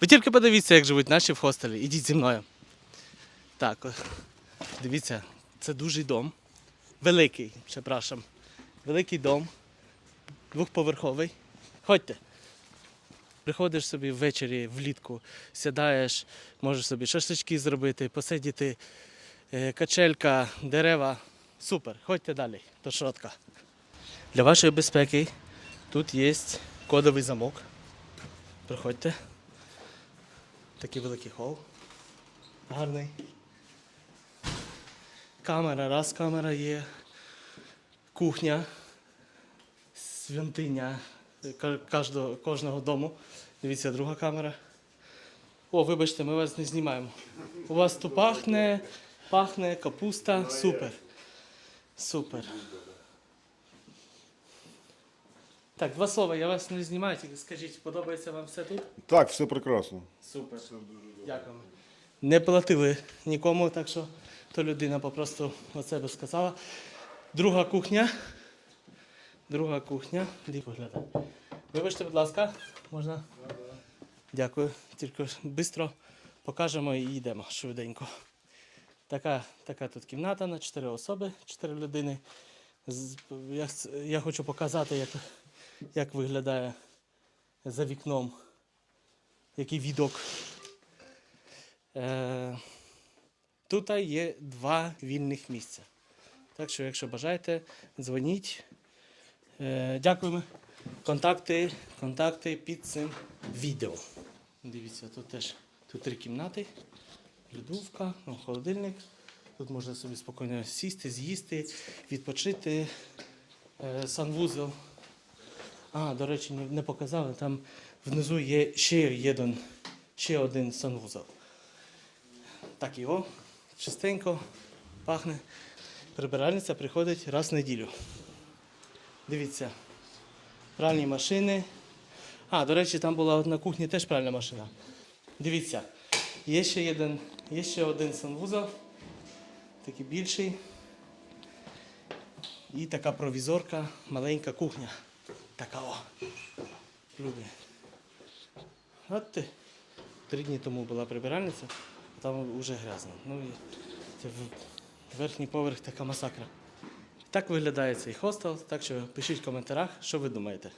Ви тільки подивіться, як живуть наші в хостелі. Ідіть зі мною. Так, дивіться, це дуже дом. Великий, прzepraszam. Великий дом. Двохповерховий. Ходьте. Приходиш собі ввечері влітку, сідаєш, можеш собі шашлички зробити, посидіти, е, качелька, дерева. Супер. Ходьте далі. До шротка. Для вашої безпеки тут є кодовий замок. Приходьте. Такий великий хол. Гарний. Камера, раз камера є. Кухня. Святиня кожного, кожного дому. Дивіться, друга камера. О, вибачте, ми вас не знімаємо. У вас тут пахне, пахне капуста. Супер. Супер. Так, два слова, я вас не знімаю, тільки скажіть, подобається вам все тут? Так, все прекрасно. Супер. Дякуємо. Не платили нікому, так що то людина попросту оце би сказала. Друга кухня. Друга кухня. Де виглядає? Вибачте, будь ласка, можна? Дякую. Тільки швидко покажемо і йдемо швиденько. Така, така тут кімната на 4 особи, 4 людини. Я, я хочу показати, як, як виглядає за вікном який відок. Е, тут є два вільних місця. Так що, якщо бажаєте, дзвоніть. Е, дякуємо. Контакти, контакти під цим відео. Дивіться, тут теж тут три кімнати, льодовка, ну, холодильник. Тут можна собі спокійно сісти, з'їсти, відпочити. Е, санвузол. А, до речі, не, показали. Там внизу є ще один, ще один санвузол. Так його чистенько пахне. Прибиральниця приходить раз в неділю. Дивіться, пральні машини. А, до речі, там була на кухні теж пральна машина. Дивіться, є ще один, є ще один санвузол, такий більший. І така провізорка, маленька кухня. Така о. Любі. От ти. Три дні тому була прибиральниця, а там вже грязно. Ну і це верхній поверх така масакра. Так виглядає цей хостел, так що пишіть в коментарях, що ви думаєте.